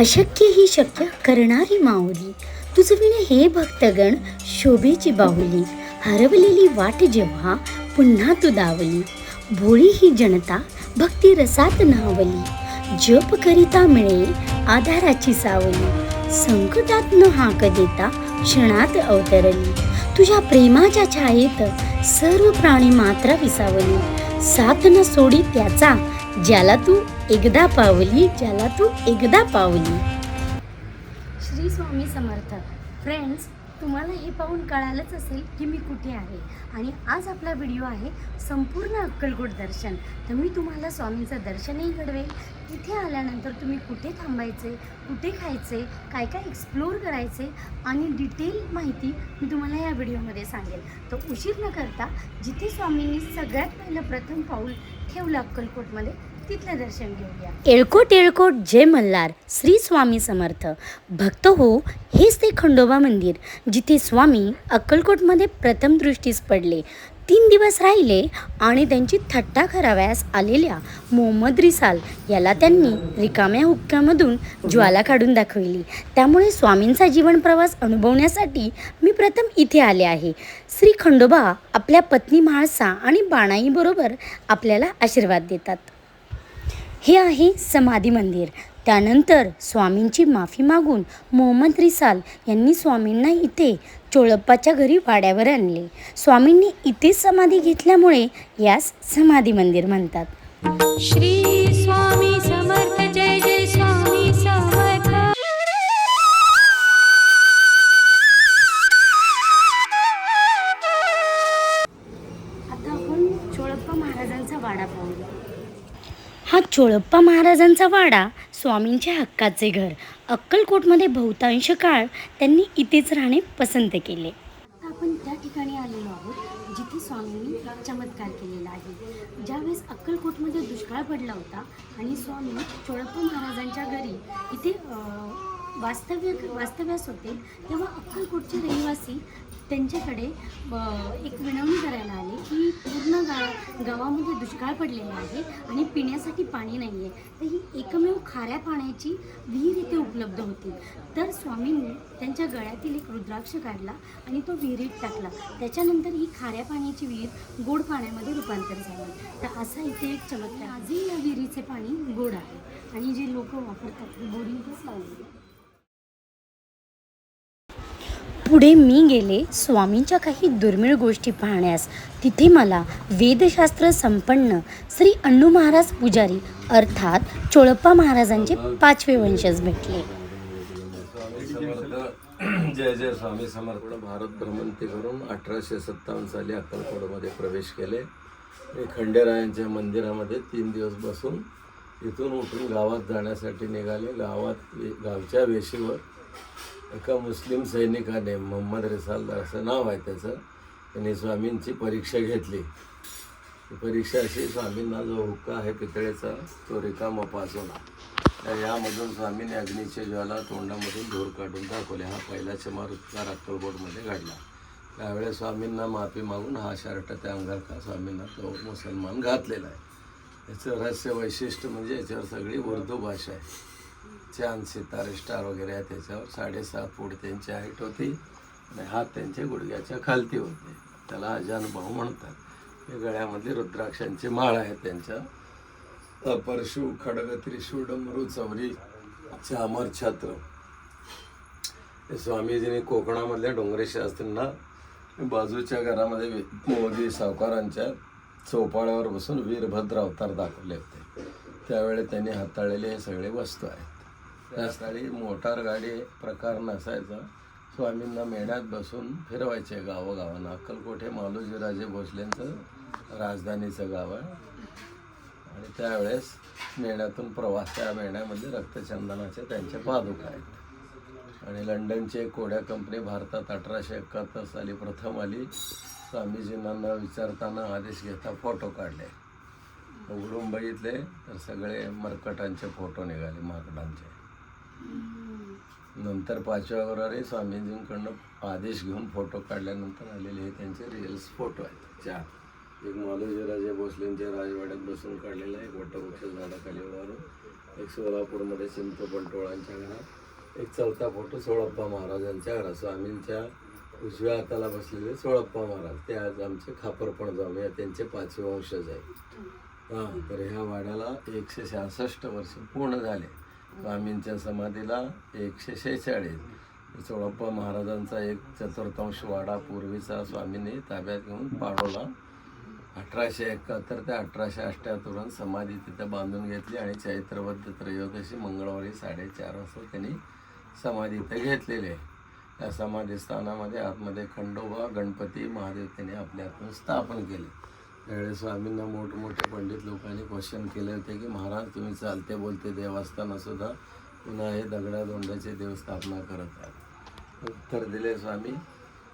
अशक्य ही शक्य करणारी माऊली. तुझविणे हे भक्तगण शोभेची बाहुली. हरवलेली वाट जेव्हा पुन्हा तू दावली. भोळी ही जनता भक्ती रसात न्हावली. जप करिता मिळे आधाराची सावली. संकटात न हाक देता क्षणात अवतरली. तुझ्या प्रेमाच्या छायेत सर्व प्राणी मात्र विसावली. साथ न सोडी त्याचा ज्याला तू एकदा पावली ज्याला तू एकदा पावली. श्री स्वामी समर्थ. फ्रेंड्स तुम्हाला हे पाहून कळालंच असेल की मी कुठे आहे. आणि आज आपला व्हिडिओ आहे संपूर्ण अक्कलकोट दर्शन. तर मी तुम्हाला स्वामींचं दर्शनही घडवेल. तिथे आल्यानंतर तुम्ही कुठे थांबायचे कुठे खायचे काय काय एक्सप्लोअर करायचे आणि डिटेल माहिती मी तुम्हाला या व्हिडिओमध्ये सांगेल. तर उशीर न करता जिथे स्वामींनी सगळ्यात पहिलं प्रथम पाऊल ठेवलं अक्कलकोटमध्ये तिथलं दर्शन घेऊया. येळकोट येळकोट जय मल्हार श्री स्वामी समर्थ. भक्त हो हेच ते खंडोबा मंदिर जिथे स्वामी अक्कलकोटमध्ये प्रथम दृष्टीस पडले. तीन दिवस राहिले आणि त्यांची थट्टा करावयास आलेल्या मोहम्मद रिसाल याला त्यांनी रिकाम्या हुक्क्यामधून ज्वाला काढून दाखविली. त्यामुळे स्वामींचा जीवन प्रवास अनुभवण्यासाठी मी प्रथम इथे आले आहे. श्री खंडोबा आपल्या पत्नी म्हाळसा आणि बाणाईबरोबर आपल्याला आशीर्वाद देतात. हे आहे समाधी मंदिर. त्यानंतर स्वामींची माफी मागून मोहम्मद रिसाल यांनी स्वामींना इथे चोळप्पाच्या घरी वाड्यावर आणले. स्वामींनी इथेच समाधी घेतल्यामुळे यास समाधी मंदिर म्हणतात. श्री चोळप्पा महाराजांचा वाडा स्वामींच्या हक्काचे घर अक्कलकोटमध्ये बहुतांश काळ त्यांनी इथेच राहणे पसंत केले. आपण त्या ठिकाणी आलेलो आहोत जिथे स्वामींनी चमत्कार केलेला आहे. ज्यावेळेस अक्कलकोटमध्ये दुष्काळ पडला होता आणि स्वामी चोळप्पा महाराजांच्या घरी इथे वास्तव्य वास्तव्यास होते तेव्हा अक्कलकोटचे रहिवासी त्यांच्याकडे एक विनवणी करायला आली की पूर्ण गा गावामध्ये दुष्काळ पडलेला आहे आणि पिण्यासाठी पाणी नाही आहे तर ही एकमेव खाऱ्या पाण्याची विहीर इथे उपलब्ध होती. तर स्वामींनी त्यांच्या गळ्यातील एक रुद्राक्ष काढला आणि तो विहिरीत टाकला. त्याच्यानंतर ही खाऱ्या पाण्याची विहीर गोड पाण्यामध्ये रूपांतर झालं. तर असा इथे एक चमत्कार आजही या विहिरीचे पाणी गोड आहे आणि जे लोक वापरतात बोरिंगच लावले पुढे मी गेले स्वामींच्या काही दुर्मिळ गोष्टी पाहण्यास. तिथे मला वेदशास्त्र संपन्न श्री अण्णू महाराज पुजारी अर्थात चोळप्पा महाराजांचे पाचवे वंशज भेटले. स्वामी जय जय स्वामी समर्थ. भारत भ्रमंती करून अठराशे सत्तावन्न साली अक्कलकोडमध्ये प्रवेश केले. खंडेरायांच्या मंदिरामध्ये तीन दिवस बसून इथून उठून गावात जाण्यासाठी निघाले. गावात वे- गावच्या वेशीवर एका मुस्लिम सैनिकाने मोहम्मद रिसालदार असं नाव आहे त्याचं. त्यांनी स्वामींची परीक्षा घेतली. परीक्षा अशी स्वामींना जो हुक्का आहे पितळेचा तो रिकामा पास तर यामधून स्वामीने अग्नीच्या ज्वाला तोंडामधून धूर काढून दाखवले. हा पहिला चमत्कार अक्कलकोटमध्ये घडला. त्यावेळेस स्वामींना माफी मागून हा शर्ट त्या अंगारखा स्वामींना तो मुसलमान घातलेला आहे. याचं रहस्य वैशिष्ट्य म्हणजे याच्यावर सगळी उर्दू भाषा आहे. चांद सितारे स्टार वगैरे आहे त्याच्यावर साडेसात फूट त्यांची हाईट होती आणि हात त्यांचे गुडघ्याच्या खालती होते. त्याला अजान भाऊ म्हणतात. हे गळ्यामध्ये रुद्राक्षांची माळ आहे त्यांच्या. परशु खडग त्रिशूळ डमरू चौरी चामर छत्र. हे स्वामीजींनी कोकणामधल्या डोंगरे शास्त्रींना बाजूच्या घरामध्ये मोदी सावकारांच्या चौपाळ्यावर बसून वीरभद्र अवतार दाखवले होते. त्यावेळी त्यांनी हाताळलेले हे सगळे वस्तू आहेत. त्या स्थळी मोटार गाडी प्रकार नसायचा. स्वामींना मेढ्यात बसून फिरवायचे गावोगावांना. अक्कलकोट हे मालोजीराजे भोसलेंचं राजधानीचं गाव आहे. आणि त्यावेळेस मेढ्यातून प्रवास त्या मेढ्यामध्ये रक्तचंदनाचे त्यांचे पादुका आहेत. आणि लंडनची एक कोड्या कंपनी भारतात अठराशे एकाहत्तर साली प्रथम आली. स्वामीजींना विचारताना आदेश घेता फोटो काढले. उघडून बघितले तर सगळे मरकटांचे फोटो निघाले माकडांचे. नंतर पाचव्या वरारे स्वामीजींकडनं आदेश घेऊन फोटो काढल्यानंतर आलेले हे त्यांचे रिअल्स फोटो आहेत. चार. एक मालोजीराजे भोसलेंच्या राजवाड्यात बसून काढलेला एक वटवृक्ष झाडाखाली उभारून एक सोलापूरमध्ये चिंचपंटोळांच्या घरात एक चौथा फोटो सोळप्पा महाराजांच्या घरात. स्वामींच्या उजव्या हाताला बसलेले सोळप्पा महाराज. ते आज आमचे खापरपण जाऊया त्यांचे पाचवे वंशज आहेत. हां तर ह्या वाड्याला एकशे सहासष्ट वर्ष पूर्ण झाले. स्वामींच्या समाधीला एकशे शेहेचाळीस. चोळप्पा महाराजांचा एक चतुर्थांश वाडा पूर्वीचा स्वामींनी ताब्यात घेऊन पाडवला. अठराशे एकाहत्तर ते अठराशे अठ्ठ्याहत्तर समाधी तिथे बांधून घेतली आणि चैत्रबद्ध त्रयोदशी मंगळवारी साडेचार वाजता त्यांनी समाधी इथे घेतलेली आहे. त्या समाधी स्थानामध्ये आतमध्ये खंडोबा गणपती महादेव त्यांनी आपल्या स्थापन केले. त्यावेळेस स्वामींना मोठमोठे पंडित लोकांनी क्वेश्चन केले होते की महाराज तुम्ही चालते बोलते देव असताना सुद्धा पुन्हा हे दगडा दोंडाचे देव स्थापना करत आहात उत्तर दिले स्वामी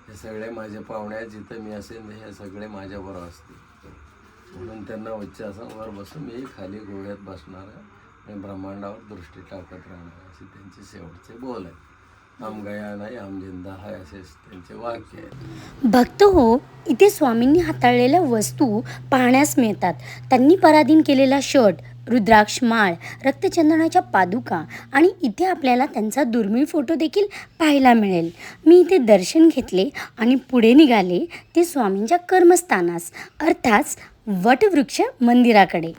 हे सगळे माझे पाहुणे आहेत जिथं मी असेन हे सगळे माझ्याबरोबर असतील. म्हणून त्यांना उच्चासावर बसून मी खाली गोव्यात बसणार आहे आणि ब्रह्मांडावर दृष्टी टाकत राहणार असे त्यांचे शेवटचे बोल आहेत. आम गया नाही आम जिंदा हाय असे त्यांचे वाक्य भक्त हो इथे स्वामींनी हाताळलेल्या वस्तू पाहण्यास मिळतात. त्यांनी पराधीन केलेला शर्ट रुद्राक्ष माळ रक्तचंदनाच्या पादुका आणि इथे आपल्याला त्यांचा दुर्मिळ फोटो देखील पाहायला मिळेल. मी इथे दर्शन घेतले आणि पुढे निघाले ते स्वामींच्या कर्मस्थानास अर्थात वटवृक्ष मंदिराकडे.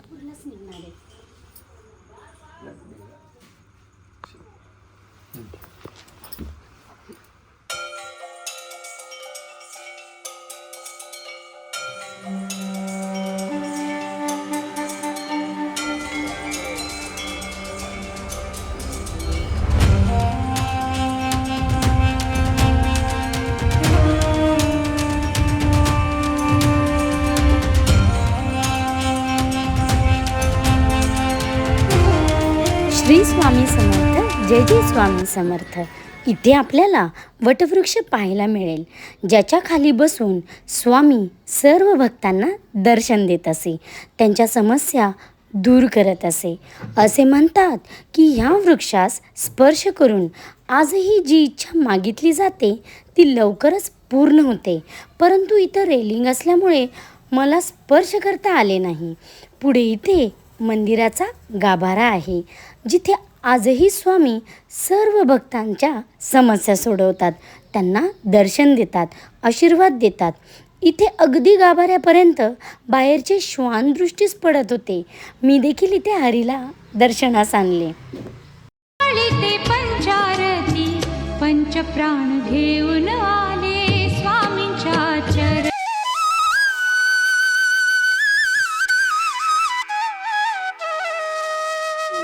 स्वामी समर्थ जय जय स्वामी समर्थ. इथे आपल्याला वटवृक्ष पाहायला मिळेल. ज्याच्या खाली बसून स्वामी सर्व भक्तांना दर्शन देत असे. त्यांच्या समस्या दूर करत असे. असे म्हणतात की ह्या वृक्षास स्पर्श करून आजही जी इच्छा मागितली जाते ती लवकरच पूर्ण होते. परंतु इथं रेलिंग असल्यामुळे मला स्पर्श करता आले नाही. पुढे इथे मंदिराचा गाभारा आहे जिथे आजही स्वामी सर्व भक्तांच्या समस्या सोडवतात. त्यांना दर्शन देतात आशीर्वाद देतात. इथे अगदी गाभाऱ्यापर्यंत बाहेरचे श्वान दृष्टीस पडत होते. मी देखील इथे हरीला दर्शनास आणले. ते पंचप्राण घेऊन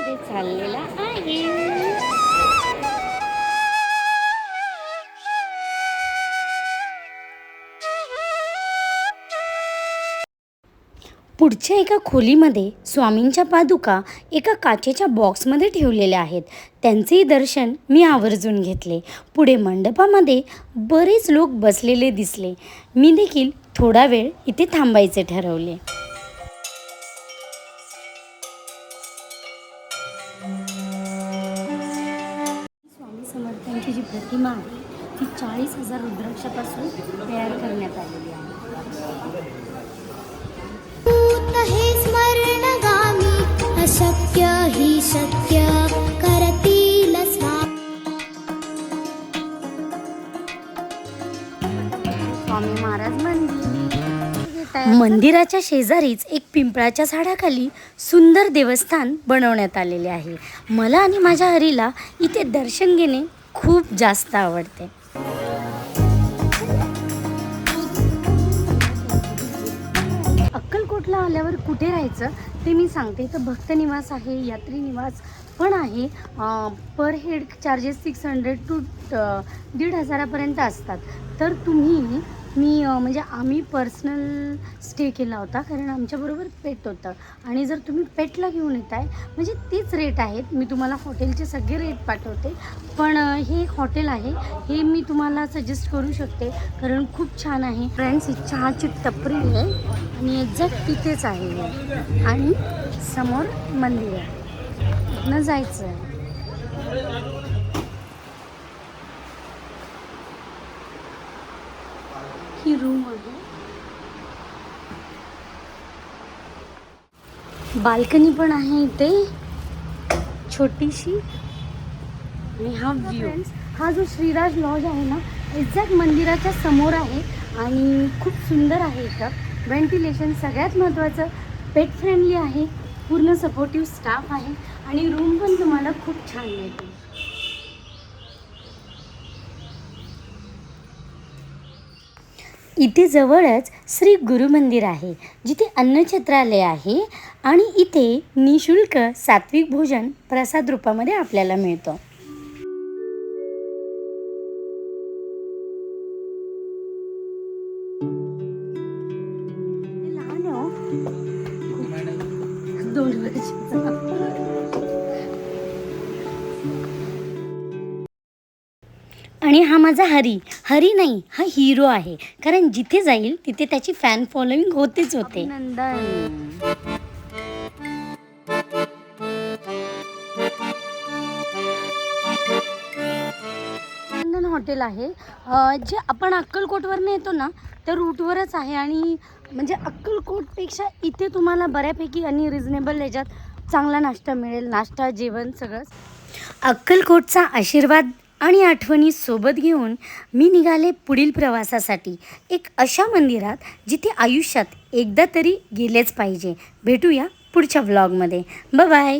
चाललेला आहे. पुढच्या एका खोलीमध्ये स्वामींच्या पादुका एका काचेच्या बॉक्समध्ये ठेवलेल्या आहेत. त्यांचेही दर्शन मी आवर्जून घेतले. पुढे मंडपामध्ये बरेच लोक बसलेले दिसले. मी देखील थोडा वेळ इथे थांबायचे ठरवले. प्रतिमा आहे ती चाळीस हजार रुद्राक्षापासून तयार करण्यात आलेली आहे. हे अशक्य हि शक्य करतील स्वामी महाराज मंदिर. मंदिराच्या शेजारीच एक पिंपळाच्या झाडाखाली सुंदर देवस्थान बनवण्यात आलेले आहे. मला आणि माझ्या हरीला इथे दर्शन घेणे खूप जास्त आवडते. अक्कलकोटला आल्यावर कुठे राहायचं ते मी सांगते. इथं भक्त निवास आहे यात्री निवास. पण आहे per head charges six hundred to दीड हजारापर्यंत असतात. तर तुम्ही मी म्हणजे आम्ही पर्सनल स्टे केला होता कारण आमच्याबरोबर पेट होतं. आणि जर तुम्ही पेटला घेऊन येत आहे म्हणजे तेच रेट आहेत. मी तुम्हाला हॉटेलचे सगळे रेट पाठवते. पण हे एक हॉटेल आहे. हे मी तुम्हाला सजेस्ट करू शकते कारण खूप छान आहे. फ्रेंड्स ही चहाची टपरी आहे. आणि एक्झॅक्ट तिथेच आहे आणि समोर मंदिर आहे. न जायचं आहे ही रूम आहे. बाल्कनी पण आहे इथे. छोटीशी. आणि हा व्ह्यू हा जो श्रीराज लॉज आहे ना एक्झॅक्ट मंदिराच्या समोर आहे आणि खूप सुंदर आहे इथं. व्हेंटिलेशन सगळ्यात महत्त्वाचं पेट फ्रेंडली आहे. पूर्ण सपोर्टिव्ह स्टाफ आहे आणि रूम पण तुम्हाला खूप छान मिळते. इथे जवळच श्री गुरु मंदिर आहे जिथे अन्नछत्रालय आहे आणि इथे निशुल्क सात्विक भोजन प्रसाद रूपामध्ये आपल्याला मिळतं. आणि हा माझा हरी. हरी नाही हा हिरो आहे. कारण जिथे जाईल तिथे त्याची फॅन फॉलोईंग होतेच होते. नंदन हॉटेल आहे. अं, जे आपण अक्कलकोटवरनं येतो ना त्या रूटवरच आहे आणि म्हणजे अक्कलकोटपेक्षा इथे तुम्हाला बऱ्यापैकी आणि रिझनेबल याच्यात चांगला नाश्ता मिळेल. नाश्ता जेवण सगळंच अक्कलकोटचा आशीर्वाद आणि आठवणी सोबत घेऊन मी निघाले पुढील प्रवासासाठी एक अशा मंदिरात जिथे आयुष्यात एकदा तरी गेलेच पाहिजे. भेटूया पुढच्या व्लॉगमध्ये बाय